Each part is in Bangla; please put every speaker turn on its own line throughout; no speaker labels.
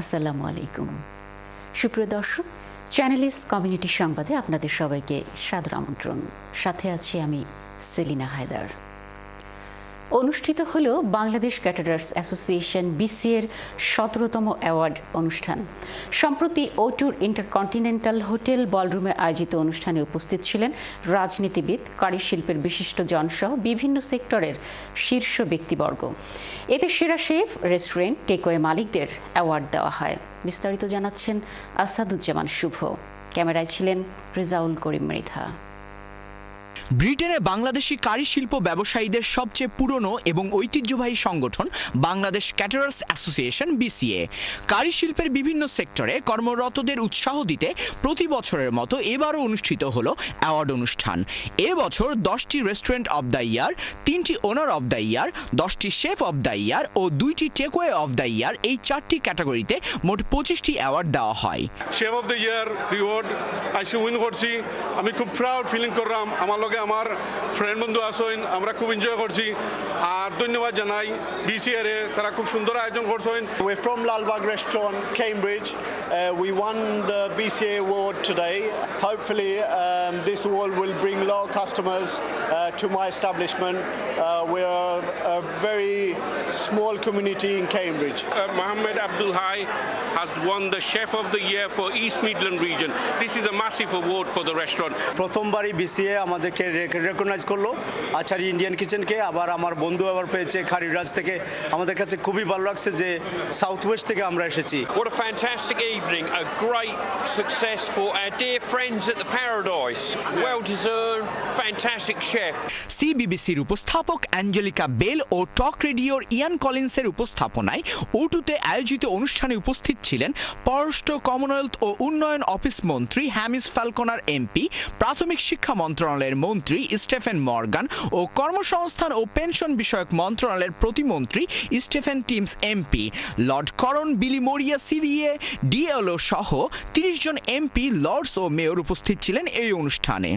আসসালামু আলাইকুম। সুপ্রিয় দর্শক কমিউনিটি সংবাদে আপনাদের সবাইকে সাদর আমন্ত্রণ। সাথে আছি আমি সেলিনা হায়দার। অনুষ্ঠিত হল বাংলাদেশ ক্যাটারার্স অ্যাসোসিয়েশন বিসিএর সতেরোতম অ্যাওয়ার্ড অনুষ্ঠান। সম্প্রতি ওটুর ইন্টারকন্টিনেন্টাল হোটেল বলরুমে আয়োজিত অনুষ্ঠানে উপস্থিত ছিলেন রাজনীতিবিদ কারিশিল্পের বিশিষ্ট জনসহ বিভিন্ন সেক্টরের শীর্ষ ব্যক্তিবর্গ। এতে সেরা শেফ, রেস্টুরেন্ট, টেকওয়ে মালিকদের অ্যাওয়ার্ড দেওয়া হয়। বিস্তারিত জানাচ্ছেন আসাদুজ্জামান শুভ। ক্যামেরায় ছিলেন রেজাউল করিম মৃধা।
ব্রিটেনে বাংলাদেশি কারিশিল্প ব্যবসায়ীদের সবচেয়ে পুরনো এবং ঐতিহ্যবাহী সংগঠন বাংলাদেশ ক্যাটারার্স অ্যাসোসিয়েশন, বিসিএ। কারিশিল্পের বিভিন্ন সেক্টরে কর্মরতদের উৎসাহ দিতে প্রতি বছরের মতো এবারও অনুষ্ঠিত হলো অ্যাওয়ার্ড অনুষ্ঠান। এ বছর দশটি রেস্টুরেন্ট অব দ্য ইয়ার, তিনটি ওনার অব দ্য ইয়ার, দশটি শেফ অব দ্য ইয়ার ও দুইটি টেকওয়ে অব দ্য ইয়ার এই চারটি ক্যাটাগরিতে মোট পঁচিশটি অ্যাওয়ার্ড দেওয়া হয়।
Chef of the year reward IC win করছি আমি খুব প্রাউড ফিলিং করলাম আমার লগে আমার ফ্রেন্ড বন্ধু আসেন আমরা খুব এনজয় করছি আর ধন্যবাদ জানাই বিসিআর এ তারা খুব সুন্দর আয়োজন করছেন
We're from Lalbagh Restaurant, Cambridge. Uh, we won the BCA award today. Hopefully, um, this award will bring a lot of customers uh, to my establishment. Uh, we're a very small community in Cambridge.
uh, Mohammed Abdul Hai has won the Chef of the Year for East Midland region. This is a massive award for the restaurant.
প্রথমবারই বিসিএ আমাদেরকে রেকগনাইজ করল আচারি ইন্ডিয়ান কিচেনকে আবার আমার বন্ধু আবার পেয়েছে খারিরাজ থেকে আমাদের কাছে খুবই ভালো লাগছে যে সাউথ ওয়েস্ট থেকে আমরা এসেছি
What a fantastic evening, a great success for our dear friends at the Paradise. Well deserved, fantastic chef.
সিবিবিসির উপস্থাপক অ্যাঞ্জেলিকা বেল ও টক রেডিওর ইয়ান কলিন্সের উপস্থাপনায় ওটুতে আয়োজিত অনুষ্ঠানে উপস্থিত ছিলেন পররাষ্ট্র কমনওয়েলথ ও উন্নয়ন অফিস মন্ত্রী হ্যামিস ফ্যালকোনার এমপি প্রাথমিক শিক্ষা মন্ত্রণালয়ের মন্ত্রী স্টেফেন মর্গান ও কর্মসংস্থান ও পেনশন বিষয়ক মন্ত্রণালয়ের প্রতিমন্ত্রী স্টেফেন টিমস এমপি লর্ড করন বিলি মোরিয়া সিভিএ ডিএলও সহ তিরিশ জন এমপি লর্ডস ও মেয়র উপস্থিত ছিলেন এই অনুষ্ঠানে।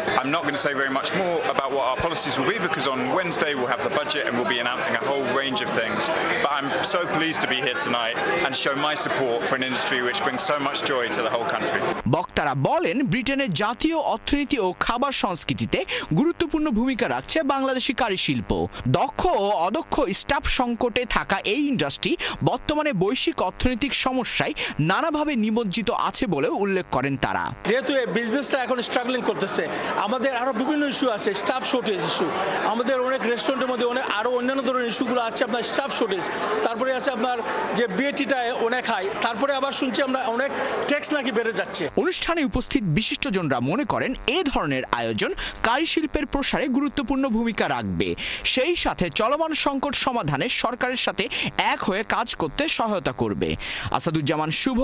I'm not going to say very much more about what our policies will be because on Wednesday we'll have the budget and we'll be announcing a whole range of things. But I'm so pleased to be here tonight and show my support for an industry which brings so much joy to the whole country.
বক্তারা বলেন ব্রিটেনের জাতীয় অর্থনীতি ও খাবার সংস্কৃতিতে গুরুত্বপূর্ণ ভূমিকা রাখছে বাংলাদেশি কারিশিল্প। দক্ষ ও অদক্ষ স্টাফ সংকটে থাকা এই ইন্ডাস্ট্রি বর্তমানে বৈশ্বিক অর্থনৈতিক সমস্যায় নানাভাবে নিমজ্জিত আছে বলেও উল্লেখ করেন তারা।
যেহেতু এই বিজনেসটা এখন স্ট্রাগলিং করতেছে আমাদের আরও বিভিন্ন ইস্যু আছে স্টাফ শর্টেজ ইস্যু আমাদের অনেক রেস্টুরেন্টের মধ্যে অনেক আরও অন্যান্য ধরনের ইস্যুগুলো আছে আপনার স্টাফ শর্টেজ তারপরে আছে আপনার যে বিএটিটা অনেক হাই, তারপরে আবার শুনছি আমরা অনেক ট্যাক্স নাকি বেড়ে যাচ্ছে।
অনুষ্ঠানে উপস্থিত বিশিষ্টজনরা মনে করেন এ ধরনের আয়োজন কারিশিল্পের প্রসারে গুরুত্বপূর্ণ ভূমিকা রাখবে। সেই সাথে চলমান সংকট সমাধানে সরকারের সাথে এক হয়ে কাজ করতে সহায়তা করবে। Asaduzzaman Shuvo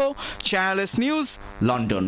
channel S news London